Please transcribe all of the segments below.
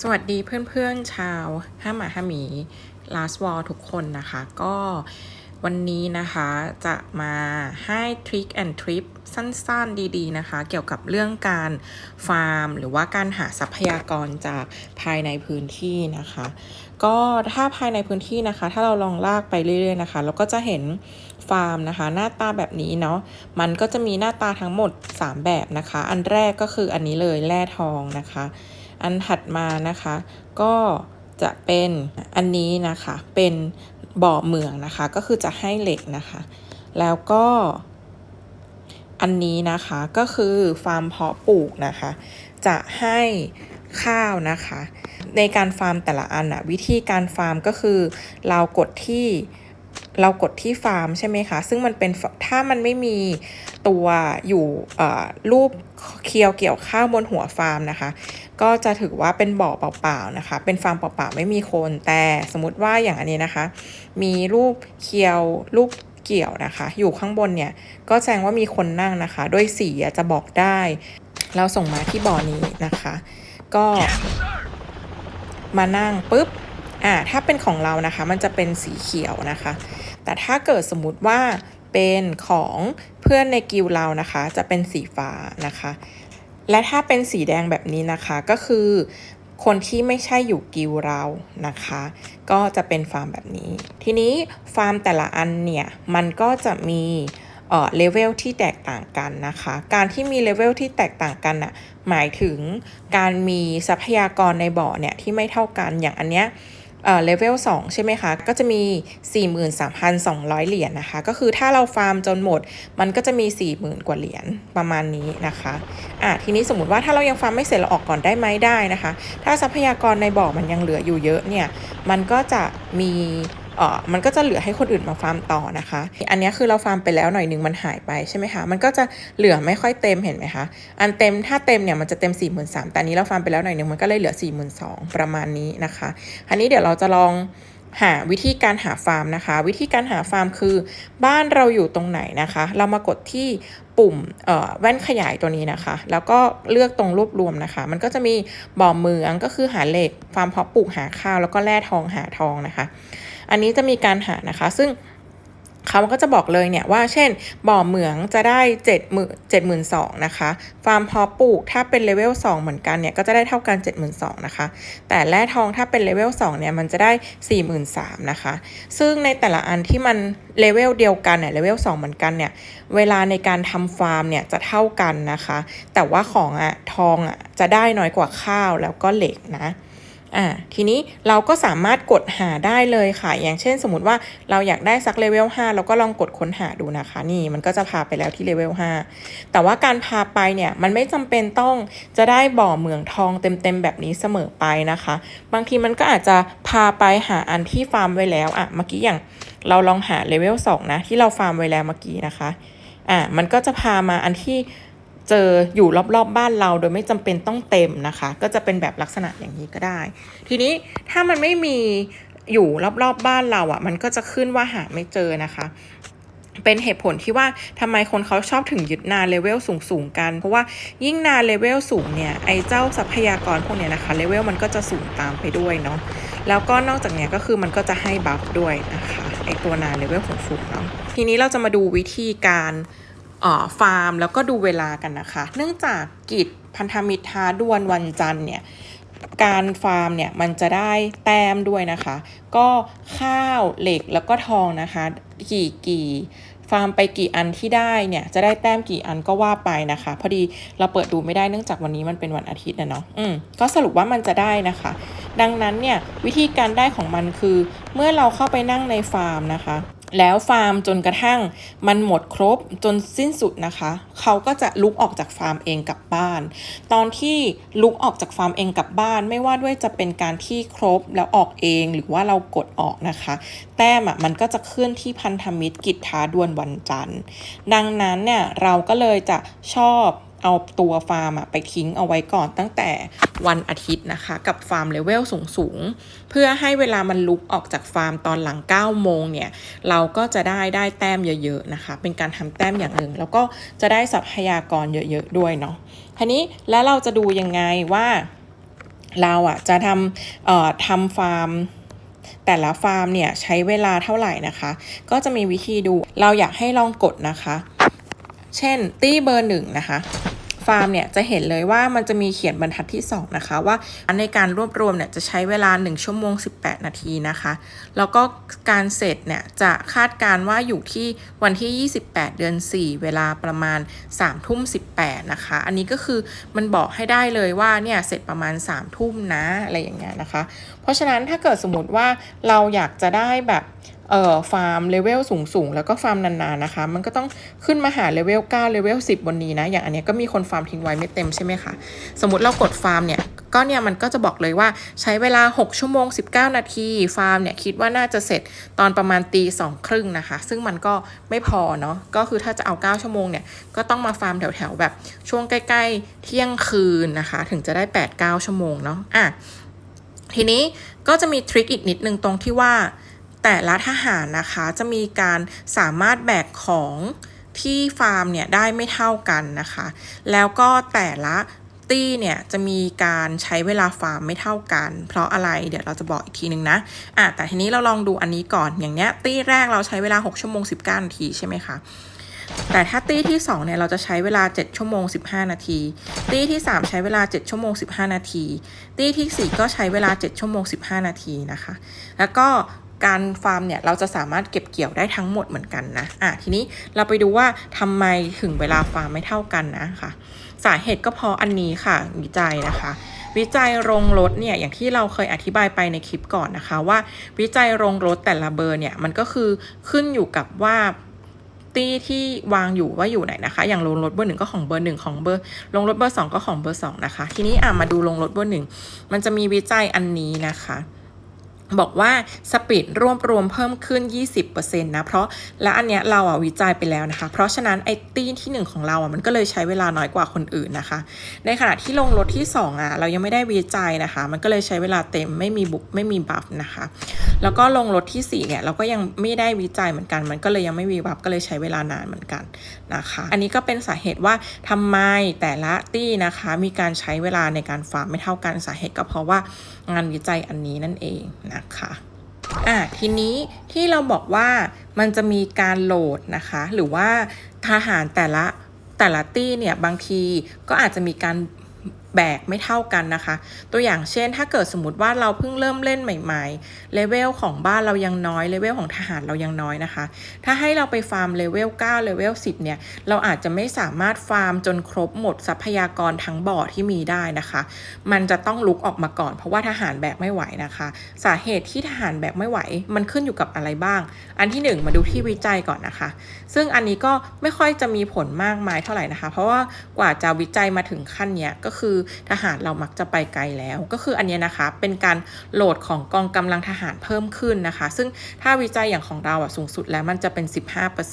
สวัสดีเพื่อนๆชาวห้าหมาห้าหมี last wall ทุกคนนะคะ ก็วันนี้นะคะจะมาให้ทริคแอนทริปสั้นๆดีๆนะคะ เกี่ยวกับเรื่องการฟาร์ม หรือว่าการหาทรัพยากรจากภายในพื้นที่นะคะ ก็ถ้าภายในพื้นที่นะคะ ถ้าเราลองลากไปเรื่อยๆนะคะ เราก็จะเห็นฟาร์มนะคะ หน้าตาแบบนี้เนาะมันก็จะมีหน้าตาทั้งหมด 3 แบบนะคะ อันแรกก็คืออันนี้เลยแร่ทองนะคะ อันถัดมานะคะ ก็จะเป็นอันนี้นะคะเป็นบ่อเมืองนะคะ ก็คือจะให้เหล็กนะคะ แล้วก็อันนี้นะคะก็คือฟาร์มเพาะปลูกนะคะ จะให้ข้าวนะคะ ในการฟาร์มแต่ละอันอะวิธีการฟาร์มก็คือเรากดที่ เรากดที่ฟาร์มใช่ไหมคะ ซึ่งมันเป็นถ้ามันไม่มีตัวอยู่รูปเคียวเกี่ยวข้าวบนหัวฟาร์มนะคะ ก็จะถือว่าเป็นบ่อเปล่าๆนะคะ เป็นฟาร์มเปล่าๆไม่มีคน แต่สมมติว่าอย่างอันนี้นะคะ มีรูปเคียวรูปเกี่ยวนะคะ อยู่ข้างบนเนี่ย ก็แสดงว่ามีคนนั่งนะคะ ด้วยสีจะบอกได้ เราส่งมาที่บ่อนี้นะคะ ก็มานั่งปุ๊บ อ่าถ้าเป็นของเรานะคะมันจะเป็นสีเขียวนะคะ แต่ถ้าเกิดสมมติว่าเป็นของเพื่อนในกิลเรานะคะ จะเป็นสีฟ้านะคะ และถ้าเป็นสีแดงแบบนี้นะคะก็คือคนที่ไม่ใช่อยู่กิลเรานะคะ ก็จะเป็นฟาร์มแบบนี้ ทีนี้ฟาร์มแต่ละอันเนี่ยมันก็จะมีเอ่อเลเวลที่แตกต่างกันนะคะ การที่มีเลเวลที่แตกต่างกันน่ะหมายถึงการมีทรัพยากรในบ่อเนี่ยที่ไม่เท่ากันอย่างอันเนี้ย เออเลเวล2ใช่ไหมคะ ก็จะมี 43,200 เหรียญนะคะ ก็คือถ้าเราฟาร์มจนหมด มันก็จะมี 40,000 กว่าเหรียญประมาณนี้นะคะอะทีนี้สมมติว่าถ้าเรายังฟาร์มไม่เสร็จเราออกก่อนได้ไหมได้นะคะ ถ้าทรัพยากรในบ่อมันยังเหลืออยู่เยอะเนี่ย มันก็จะมี เออมันก็จะเหลือให้คนอื่นมาฟาร์มต่อนะคะ อันนี้คือเราฟาร์มไปแล้วหน่อยหนึ่งมันหายไปใช่ไหมคะ มันก็จะเหลือไม่ค่อยเต็มเห็นไหมคะ อันเต็มถ้าเต็มเนี่ยมันจะเต็ม 4 3 0 0 0แต่นี้เราฟาร์มไปแล้วหน่อยหนึ่งมันก็เลยเหลือ 4 2 0 0 0ประมาณนี้นะคะ อันนี้เดี๋ยวเราจะลองหาวิธีการหาฟาร์มนะคะ วิธีการหาฟาร์มคือ บ้านเราอยู่ตรงไหนนะคะ เรามากดที่ปุ่มแว่นขยายตัวนี้นะคะ แล้วก็เลือกตรงรวบรวมนะคะ มันก็จะมีบ่อเมืองก็คือหาเหล็กฟาร์มเพาะปลูกหาข้าวแล้วก็แร่ทองหาทองนะคะ อันนี้จะมีการหานะคะ ซึ่งเขาก็จะบอกเลยเนี่ยว่าเช่น บ่อเหมืองจะได้7 0 0 0 0 72,000นะคะ ฟาร์มพาะปลูกถ้าเป็นเลเวล2เหมือนกันเนี่ยก็จะได้เท่ากัน 72,000นะคะ แต่แร่ทองถ้าเป็นเลเวล2เนี่ยมันจะได้ 43,000นะคะ ซึ่งในแต่ละอันที่มันเลเวลเดียวกันเนี่ยเลเวล2เหมือนกันเนี่ยเวลาในการทำฟาร์มเนี่ยจะเท่ากันนะคะ แต่ว่าของอะทองอะจะได้น้อยกว่าข้าวแล้วก็เหล็กนะ อ่าทีนี้เราก็สามารถกดหาได้เลยค่ะ อย่างเช่นสมมติว่าเราอยากได้สักเลเวล5เราก็ลองกดค้นหาดูนะคะ นี่มันก็จะพาไปแล้วที่เลเวล5แต่ว่าการพาไปเนี่ยมันไม่จำเป็นต้องจะได้บ่อเหมืองทองเต็มๆแบบนี้เสมอไปนะคะ บางทีมันก็อาจจะพาไปหาอันที่ฟาร์มไว้แล้วอะเมื่อกี้อย่างเราลองหาเลเวล2นะที่เราฟาร์มไว้แล้วเมื่อกี้นะคะอะมันก็จะพามาอันที่ เจออยู่รอบๆบบ้านเราโดยไม่จำเป็นต้องเต็มนะคะ ก็จะเป็นแบบลักษณะอย่างนี้ก็ได้ ทีนี้ถ้ามันไม่มีอยู่รอบๆบบ้านเราอะ่ะ มันก็จะขึ้นว่าหาไม่เจอนะคะเป็นเหตุผลที่ว่าทำไมคนเขาชอบถึงยึดนาเลเวลสูงๆกัน เพราะว่ายิ่งนาเลเวลสูงเนี่ย ไอ้เจ้าทรัพยากรพวกเนี้ยนะคะเลเวลมันก็จะสูงตามไปด้วยเนาะแล้วก็นอกจากเนี้ยก็คือมันก็จะให้บัฟด้วยนะคะไอ้ตัวนาเลเวลสูงๆเนาะทีนี้เราจะมาดูวิธีการ ฟาร์ม แล้วก็ดูเวลากันนะคะ เนื่องจากกิจพันธมิตรท้าดวลวันจันทร์เนี่ยการฟาร์มเนี่ยมันจะได้แต้มด้วยนะคะ ก็ข้าวเหล็กแล้วก็ทองนะคะ กี่กี่ฟาร์มไปกี่อันที่ได้เนี่ยจะได้แต้มกี่อันก็ว่าไปนะคะ พอดีเราเปิดดูไม่ได้เนื่องจากวันนี้มันเป็นวันอาทิตย์นะเนาะอืมก็สรุปว่ามันจะได้นะคะ ดังนั้นเนี่ยวิธีการได้ของมันคือ เมื่อเราเข้าไปนั่งในฟาร์มนะคะ แล้วฟาร์มจนกระทั่งมันหมดครบจนสิ้นสุดนะคะ เขาก็จะลุกออกจากฟาร์มเองกลับบ้าน ตอนที่ลุกออกจากฟาร์มเองกลับบ้าน ไม่ว่าด้วยจะเป็นการที่ครบแล้วออกเองหรือว่าเรากดออกนะคะ แต้มอะมันก็จะขึ้นที่พันธมิตรกิจท้าดวลวันจันทร์ ดังนั้นเนี่ยเราก็เลยจะชอบ เอาตัวฟาร์มอะไปทิ้งเอาไว้ก่อนตั้งแต่วันอาทิตย์นะคะ กับฟาร์มเลเวลสูงๆ เพื่อให้เวลามันลุกออกจากฟาร์มตอนหลัง 9 โมงเนี่ย เราก็จะได้ได้แต้มเยอะๆนะคะ เป็นการทำแต้มอย่างหนึ่ง แล้วก็จะได้ทรัพยากรเยอะๆด้วยเนาะทีนี้แล้วเราจะดูยังไงว่าเราอะจะทำเอ่อทำฟาร์มแต่ละฟาร์มเนี่ยใช้เวลาเท่าไหร่นะคะ ก็จะมีวิธีดูเราอยากให้ลองกดนะคะ เช่น ตี้เบอร์หนึ่งนะคะ ฟาร์มเนี่ยจะเห็นเลยว่ามันจะมีเขียนบรรทัดที่ 2 นะคะ ว่าในการรวบรวมเนี่ยจะใช้เวลา 1 ชั่วโมง 18 นาทีนะคะ แล้วก็การเสร็จเนี่ยจะคาดการณ์ว่าอยู่ที่วันที่ 28 เดือน 4 เวลาประมาณ3ทุ่ม18 นะคะ อันนี้ก็คือมันบอกให้ได้เลยว่าเนี่ยเสร็จประมาณ3ทุ่มนะอะไรอย่างเงี้ยนะคะ เพราะฉะนั้นถ้าเกิดสมมติว่าเราอยากจะได้แบบ เอ่อฟาร์มเลเวลสูงๆแล้วก็ฟาร์มนานๆนะคะ มันก็ต้องขึ้นมาหาเลเวล9เลเวล10 บนนี้นะ อย่างอันนี้ก็มีคนฟาร์มทิ้งไว้ไม่เต็มใช่ไหมคะ สมมติเรากดฟาร์มเนี่ย ก็เนี่ยมันก็จะบอกเลยว่าใช้เวลา 6 ชั่วโมง 19 นาที ฟาร์มเนี่ยคิดว่าน่าจะเสร็จตอนประมาณตีสองครึ่งนะคะ ซึ่งมันก็ไม่พอเนาะ ก็คือถ้าจะเอา 9 ชั่วโมงเนี่ย ก็ต้องมาฟาร์มแถวๆแบบช่วงใกล้ๆ เที่ยงคืนนะคะ ถึงจะได้ 8-9 ชั่วโมงเนาะ อะ ทีนี้ก็จะมีทริคอีกนิดนึงตรงที่ว่า แต่ละทหารนะคะจะมีการสามารถแบกของที่ฟาร์มเนี่ยได้ไม่เท่ากันนะคะ แล้วก็แต่ละตี้เนี่ยจะมีการใช้เวลาฟาร์มไม่เท่ากัน เพราะอะไรเดี๋ยวเราจะบอกอีกทีนึงนะอะแต่ทีนี้เราลองดูอันนี้ก่อนอย่างเนี้ยตี้แรกเราใช้เวลา 6 ชั่วโมง 19 นาทีใช่ไหมคะแต่ถ้าตี้ที่ 2 เนี่ย เราจะใช้เวลา 7 ชั่วโมง 15 นาที ตี้ที่ 3 ใช้เวลา 7 ชั่วโมง 15 นาที ตี้ที่ 4 ก็ใช้เวลา 7 ชั่วโมง 15 นาทีนะคะ แล้วก็ การฟาร์มเนี่ยเราจะสามารถเก็บเกี่ยวได้ทั้งหมดเหมือนกันนะอะทีนี้เราไปดูว่าทำไมถึงเวลาฟาร์มไม่เท่ากันนะคะสาเหตุก็เพราะอันนี้ค่ะวิจัยนะคะ วิจัยโรงรถเนี่ยอย่างที่เราเคยอธิบายไปในคลิปก่อนนะคะว่า วิจัยโรงรถแต่ละเบอร์เนี่ยมันก็คือขึ้นอยู่กับว่าตี้ที่วางอยู่ว่าอยู่ไหนนะคะ อย่างลงรถเบอร์หนึ่งก็ของเบอร์หนึ่งของเบอร์ลงรถเบอร์สองก็ของเบอร์สองนะคะ ทีนี้อะมาดูลงรถเบอร์หนึ่งมันจะมีวิจัยอันนี้นะคะ บอกว่าสปีดรวบรวมเพิ่มขึ้น 20%นะเพราะและอันเนี้ยเราอะวิจัยไปแล้วนะคะ เพราะฉะนั้นไอ้ตี้ที่ 1 ของเราอะมันก็เลยใช้เวลาน้อยกว่าคนอื่นนะคะ ในขณะที่ลงรถที่ 2อะเรายังไม่ได้วิจัยนะคะ มันก็เลยใช้เวลาเต็มไม่มีบุกไม่มีบัฟนะคะ แล้วก็ลงรถที่4เนี่ยเราก็ยังไม่ได้วิจัยเหมือนกัน มันก็เลยยังไม่มีบัฟก็เลยใช้เวลานานเหมือนกันนะคะ อันนี้ก็เป็นสาเหตุว่าทำไมแต่ละตี้นะคะ มีการใช้เวลาในการฟาร์มไม่เท่ากันสาเหตุก็เพราะว่างานวิจัยอันนี้นั่นเองนะค่ะอะทีนี้ที่เราบอกว่ามันจะมีการโหลดนะคะ หรือว่าทหารแต่ละแต่ละตี้เนี่ยบางทีก็อาจจะมีการ แบกไม่เท่ากันนะคะ ตัวอย่างเช่น ถ้าเกิดสมมติว่าเราเพิ่งเริ่มเล่นใหม่ๆเลเวลของบ้านเรายังน้อยเลเวลของทหารเรายังน้อยนะคะ ถ้าให้เราไปฟาร์มเลเวล9เลเวล10 เนี่ย เราอาจจะไม่สามารถฟาร์มจนครบหมดทรัพยากรทั้งบ่อที่มีได้นะคะ มันจะต้องลุกออกมาก่อนเพราะว่าทหารแบกไม่ไหวนะคะ สาเหตุที่ทหารแบกไม่ไหว มันขึ้นอยู่กับอะไรบ้าง อันที่หนึ่งมาดูที่วิจัยก่อนนะคะ ซึ่งอันนี้ก็ไม่ค่อยจะมีผลมากมายเท่าไหร่นะคะ เพราะว่ากว่าจะวิจัยมาถึงขั้นเนี้ยก็คือทหารเรามักจะไปไกลแล้ว ก็คืออันเนี้ยนะคะเป็นการโหลดของกองกำลังทหารเพิ่มขึ้นนะคะ ซึ่งถ้าวิจัยอย่างของเราอะสูงสุดแล้วมันจะเป็น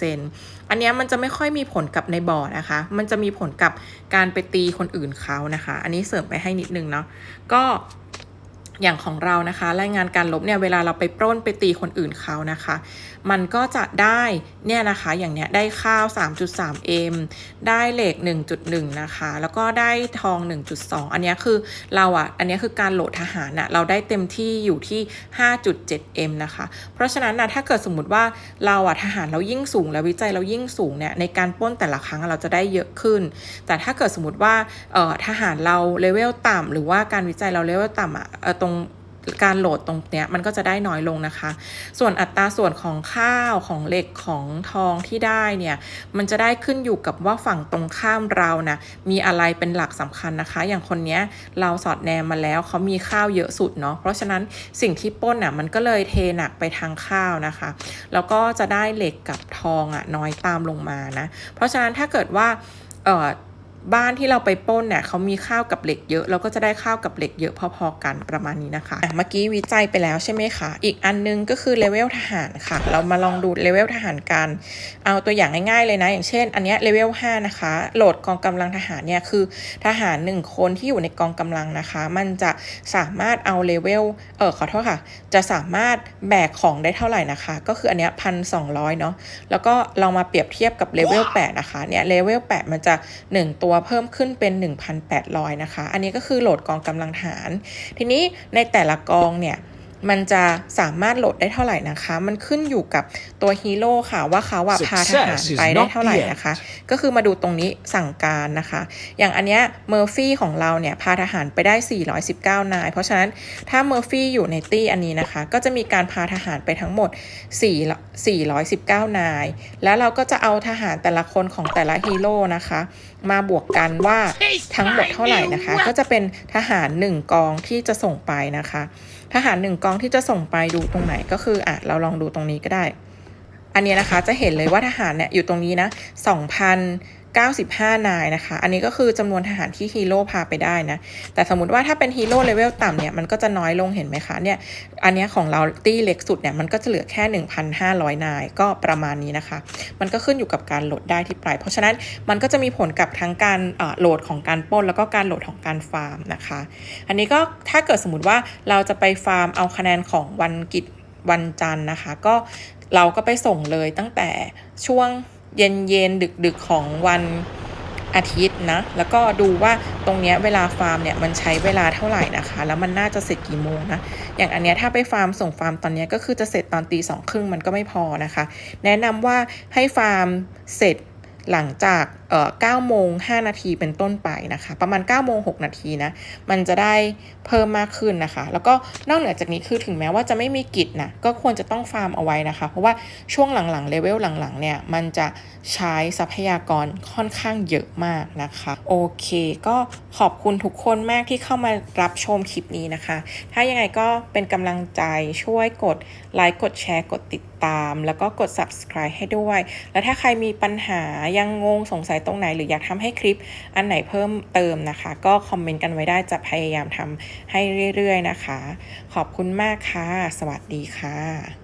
15%อันเนี้ยมันจะไม่ค่อยมีผลกับในบอร์ดนะคะ มันจะมีผลกับการไปตีคนอื่นเขานะคะ อันนี้เสริมไปให้นิดนึงเนาะก็อย่างของเรานะคะ รายงานการลบเนี่ยเวลาเราไปปล้นไปตีคนอื่นเขานะคะมันก็จะได้เนี่ยนะคะอย่างเนี้ยได้ข้าว 3.3M ได้เหล็ก 1.1 นะคะ แล้วก็ได้ทอง 1.2 อันนี้คือเราอะ อันนี้คือการโหลดทหารอะเราได้เต็มที่อยู่ที่ 5.7M นะคะ เพราะฉะนั้นนะถ้าเกิดสมมติว่าเราอะทหารเรายิ่งสูง แล้ววิจัยเรายิ่งสูงเนี่ยในการป้นแต่ละครั้งเราจะได้เยอะขึ้น แต่ถ้าเกิดสมมติว่าเอ่อทหารเราเลเวลต่ำหรือว่าการวิจัยเราเลเวลต่ำอะเอ่อตรง การโหลดตรงเนี้ยมันก็จะได้น้อยลงนะคะ ส่วนอัตราส่วนของข้าวของเหล็กของทองที่ได้เนี่ยมันจะได้ขึ้นอยู่กับว่าฝั่งตรงข้ามเรานะมีอะไรเป็นหลักสำคัญนะคะ อย่างคนเนี้ยเราสอดแนมมาแล้วเขามีข้าวเยอะสุดเนาะเพราะฉะนั้นสิ่งที่ป้นอะมันก็เลยเทหนักไปทางข้าวนะคะ แล้วก็จะได้เหล็กกับทองอะน้อยตามลงมานะ เพราะฉะนั้นถ้าเกิดว่าเออ บ้านที่เราไปป้นเนี่ยเขามีข้าวกับเหล็กเยอะ เราก็จะได้ข้าวกับเหล็กเยอะพอๆกันประมาณนี้นะคะเมื่อกี้วิจัยไปแล้วใช่ไหมคะอีกอันนึงก็คือเลเวลทหารค่ะ เรามาลองดูเลเวลทหารกัน เอาตัวอย่างง่ายๆเลยนะ อย่างเช่น อันนี้เลเวล5นะคะโหลดกองกำลังทหารเนี่ยคือทหาร 1 คนที่อยู่ในกองกำลังนะคะ มันจะสามารถเอาเลเวลเออขอโทษค่ะ จะสามารถแบกของได้เท่าไหร่นะคะ ก็คืออันเนี้ยพันสองเนาะแล้วก็เรามาเปรียบเทียบกับเลเวล8นะคะเนี่ยเลเวล8มันจะ 1 ตัวเพิ่มขึ้นเป็น 1,800 นะคะ อันนี้ก็คือโหลดกองกำลังฐาน ทีนี้ในแต่ละกองเนี่ย มันจะสามารถโหลดได้เท่าไหร่นะคะ มันขึ้นอยู่กับตัวฮีโร่ค่ะว่าเขาอะพาทหารไปได้เท่าไหร่นะคะ ก็คือมาดูตรงนี้สั่งการนะคะ อย่างอันเนี้ยเมอร์ฟี่ของเราเนี่ยพาทหารไปได้ 419 นาย เพราะฉะนั้นถ้าเมอร์ฟี่อยู่ในตี้อันนี้นะคะ ก็จะมีการพาทหารไปทั้งหมด 4 419 นาย แล้วเราก็จะเอาทหารแต่ละคนของแต่ละฮีโร่นะคะ มาบวกกันว่าทั้งหมดเท่าไหร่นะคะ ก็จะเป็นทหาร 1 กองที่จะส่งไปนะคะ ทหารหนึ่งกองที่จะส่งไปดูตรงไหนก็คืออะเราลองดูตรงนี้ก็ได้ อันนี้นะคะจะเห็นเลยว่าทหารเนี่ยอยู่ตรงนี้นะ 95 นายนะคะ อันนี้ก็คือจำนวนทหารที่ฮีโร่พาไปได้นะ แต่สมมติว่าถ้าเป็นฮีโร่เลเวลต่ำเนี่ย มันก็จะน้อยลงเห็นไหมคะ เนี่ย อันนี้ของเราตี้เล็กสุดเนี่ย มันก็จะเหลือแค่ 1,500 นาย ก็ประมาณนี้นะคะ มันก็ขึ้นอยู่กับการโหลดได้ที่ปลาย เพราะฉะนั้นมันก็จะมีผลกับทั้งการโหลดของการปล้น แล้วก็การโหลดของการฟาร์มนะคะ อันนี้ก็ถ้าเกิดสมมติว่าเราจะไปฟาร์มเอาคะแนนของวันกิจวันจันทร์นะคะ ก็เราก็ไปส่งเลยตั้งแต่ช่วง เย็นเย็นดึกดึกๆของวันอาทิตย์นะ แล้วก็ดูว่าตรงเนี้ยเวลาฟาร์มเนี่ยมันใช้เวลาเท่าไหร่นะคะ แล้วมันน่าจะเสร็จกี่โมงนะ อย่างอันเนี้ยถ้าไปฟาร์มส่งฟาร์มตอนเนี้ยก็คือจะเสร็จตอนตีสองครึ่งมันก็ไม่พอนะคะ แนะนำว่าให้ฟาร์มเสร็จหลังจาก 9โมง 5 นาทีเป็นต้นไปนะคะ ประมาณ 9 โมง 6 นาทีนะ มันจะได้เพิ่มมากขึ้นนะคะ แล้วก็นอกเหนือจากนี้คือถึงแม้ว่าจะไม่มีกิจนะ ก็ควรจะต้องฟาร์มเอาไว้นะคะ เพราะว่าช่วงหลังๆ เลเวลหลังๆ เนี่ย มันจะใช้ทรัพยากรค่อนข้างเยอะมากนะคะ โอเค ก็ขอบคุณทุกคนมากที่เข้ามารับชมคลิปนี้นะคะ ถ้ายังไงก็เป็นกำลังใจช่วยกดไลค์ กดแชร์ กดติดตาม แล้วก็กด subscribe ให้ด้วย แล้วถ้าใครมีปัญหายังงงสงสัยตรงไหน หรืออยากทำให้คลิปอันไหนเพิ่มเติมนะคะ ก็คอมเมนต์กันไว้ได้จะพยายามทำให้เรื่อยๆนะคะ ขอบคุณมากค่ะ สวัสดีค่ะ